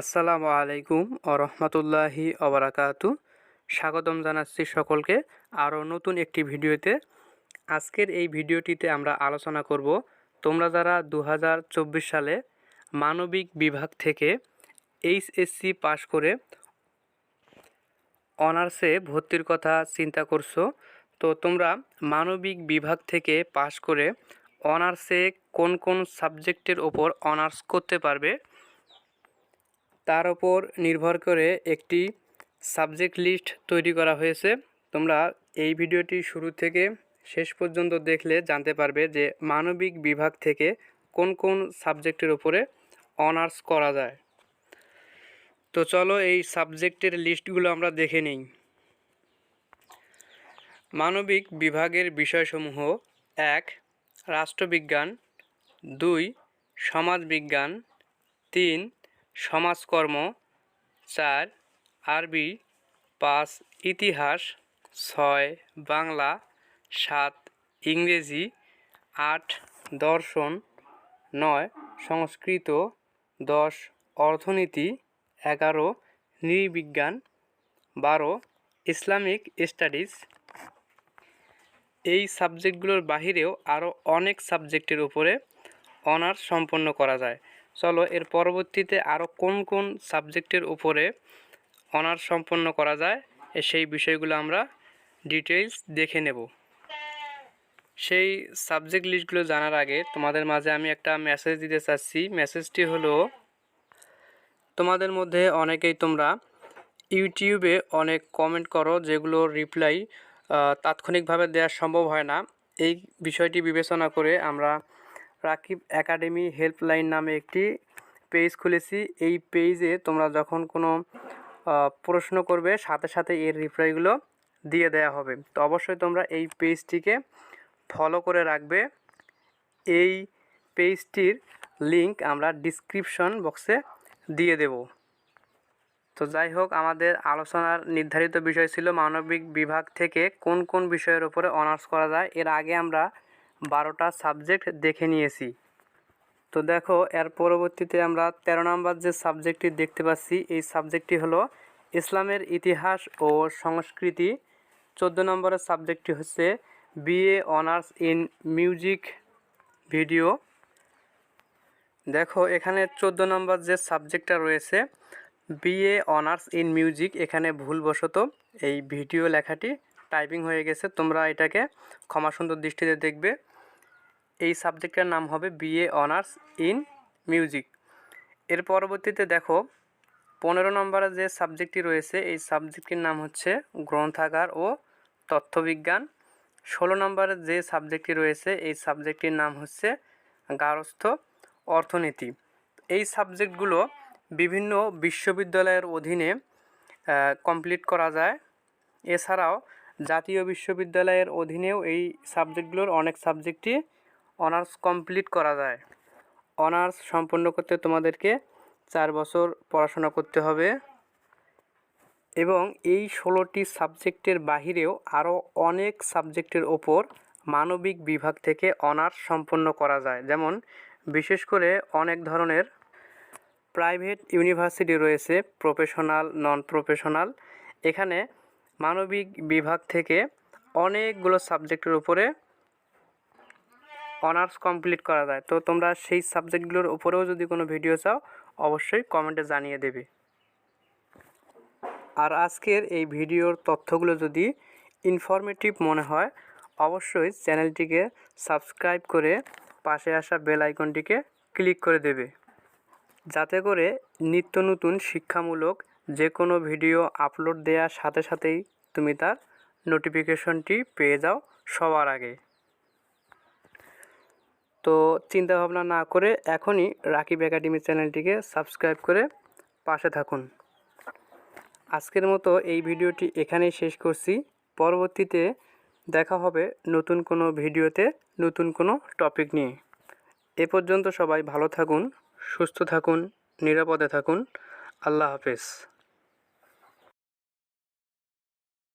আসসালামু আলাইকুম ও রহমতুল্লাহি অবরাকাতু স্বাগতম জানাচ্ছি সকলকে আরও নতুন একটি ভিডিওতে। আজকের এই ভিডিওটিতে আমরা আলোচনা করব, তোমরা যারা দু হাজার চব্বিশ সালে মানবিক বিভাগ থেকে এইচএসসি পাশ করে অনার্সে ভর্তির কথা চিন্তা করছ, তো তোমরা মানবিক বিভাগ থেকে পাশ করে অনার্সে কোন কোন সাবজেক্টের ওপর অনার্স করতে পারবে? তার ওপর নির্ভর করে একটি সাবজেক্ট লিস্ট তৈরি করা হয়েছে। তোমরা এই ভিডিওটি শুরু থেকে শেষ পর্যন্ত দেখলে জানতে পারবে যে মানবিক বিভাগ থেকে কোন কোন সাবজেক্টের উপরে অনার্স করা যায়। তো চলো এই সাবজেক্টের লিস্টগুলো আমরা দেখে নিই। মানবিক বিভাগের বিষয়সমূহ এক, রাষ্ট্রবিজ্ঞান, দুই, সমাজবিজ্ঞান, তিন সমাজকর্ম, চার, আরবি, পাঁচ, ইতিহাস, ছয়, বাংলা, সাত, ইংরেজি, আট, দর্শন, নয়, সংস্কৃত, দশ, অর্থনীতি, এগারো, নৃবিজ্ঞান, বারো, ইসলামিক স্টাডিজ। এই সাবজেক্টগুলোর বাহিরেও আরও অনেক সাবজেক্টের উপরে অনার্স সম্পন্ন করা যায়। চলো এর পরবর্তীতে আরও কোন কোন সাবজেক্টের উপরে অনার্স সম্পন্ন করা যায় সেই বিষয়গুলো আমরা ডিটেলস দেখে নেব। সেই সাবজেক্ট লিস্টগুলো জানার আগে তোমাদের মাঝে আমি একটা মেসেজ দিতে চাচ্ছি। মেসেজটি হলো, তোমাদের মধ্যে অনেকেই তোমরা ইউটিউবে অনেক কমেন্ট করো যেগুলো রিপ্লাই তাৎক্ষণিকভাবে দেওয়া সম্ভব হয় না। এই বিষয়টি বিবেচনা করে আমরা রাকিব একাডেমি হেল্পলাইন নামে একটি পেজ খুলেছি। এই পেজে তোমরা যখন কোনো প্রশ্ন করবে, সাথে সাথে এর রিপ্লাইগুলো দিয়ে দেওয়া হবে। তো অবশ্যই তোমরা এই পেজটিকে ফলো করে রাখবে। এই পেজটির লিংক আমরা ডিসক্রিপশন বক্সে দিয়ে দেব। তো যাই হোক, আমাদের আলোচনার নির্ধারিত বিষয় ছিল মানবিক বিভাগ থেকে কোন কোন বিষয়ের উপরে অনার্স করা যায়। এর আগে আমরা বারোটা সাবজেক্ট দেখে নিয়েছি। তো দেখো, এর পরবর্তীতে আমরা ১৩ নম্বর যে সাবজেক্টটি দেখতে পাচ্ছি, এই সাবজেক্টটি হলো ইসলামের ইতিহাস ও সংস্কৃতি। চোদ্দ নম্বরের সাবজেক্টটি হচ্ছে B A honours in music video দেখো, এখানে চোদ্দ নম্বর যে সাবজেক্টটা রয়েছে বিএ অনার্স ইন মিউজিক এখানে ভুলবশত এই ভিডিও লেখাটি টাইপিং হয়ে গেছে। তোমরা এটাকে ক্ষমা সুন্দর দৃষ্টিতে দেখবে। এই সাবজেক্টের নাম হবে বিএ অনার্স ইন মিউজিক। এর পরবর্তীতে দেখো, পনেরো নম্বরে যে সাবজেক্টটি রয়েছে, এই সাবজেক্টটির নাম হচ্ছে গ্রন্থাগার ও তথ্যবিজ্ঞান। ষোলো নম্বরের যে সাবজেক্টটি রয়েছে, এই সাবজেক্টটির নাম হচ্ছে গারস্থ অর্থনীতি। এই সাবজেক্টগুলো বিভিন্ন বিশ্ববিদ্যালয়ের অধীনে কমপ্লিট করা যায়। এছাড়াও জাতীয় বিশ্ববিদ্যালয়ের অধীনেও এই সাবজেক্টগুলোর অনেক সাবজেক্টই অনার্স কমপ্লিট করা যায়। অনার্স সম্পন্ন করতে তোমাদেরকে চার বছর পড়াশোনা করতে হবে এবং এই ষোলোটি সাবজেক্টের বাহিরেও আরও অনেক সাবজেক্টের ওপর মানবিক বিভাগ থেকে অনার্স সম্পন্ন করা যায়। যেমন বিশেষ করে অনেক ধরনের প্রাইভেট ইউনিভার্সিটি রয়েছে, প্রফেশনাল নন প্রফেশনাল এখানে মানবিক বিভাগ থেকে অনেকগুলো সাবজেক্টের উপরে অনার্স কমপ্লিট করা যায়। তো তোমরা সেই সাবজেক্টগুলোর উপরেও যদি কোনো ভিডিও চাও, অবশ্যই কমেন্টে জানিয়ে দেবে। আর আজকের এই ভিডিওর তথ্যগুলো যদি ইনফরমেটিভ মনে হয়, অবশ্যই চ্যানেলটিকে সাবস্ক্রাইব করে পাশে আসা বেল আইকনটিকে ক্লিক করে দেবে। যাতে করে নিত্য নতুন শিক্ষামূলক যে কোনো ভিডিও আপলোড দেওয়ার সাথে সাথেই তুমি তার নোটিফিকেশনটি পেয়ে যাও সবার আগে। তো চিন্তা ভাবনা না করে এখনই রাকিব একাডেমি চ্যানেলটিকে সাবস্ক্রাইব করে পাশে থাকুন। আজকের মতো এই ভিডিওটি এখানেই শেষ করছি। পরবর্তীতে দেখা হবে নতুন কোনো ভিডিওতে নতুন কোনো টপিক নিয়ে। এ পর্যন্ত সবাই ভালো থাকুন, সুস্থ থাকুন, নিরাপদে থাকুন। আল্লাহ হাফেজ।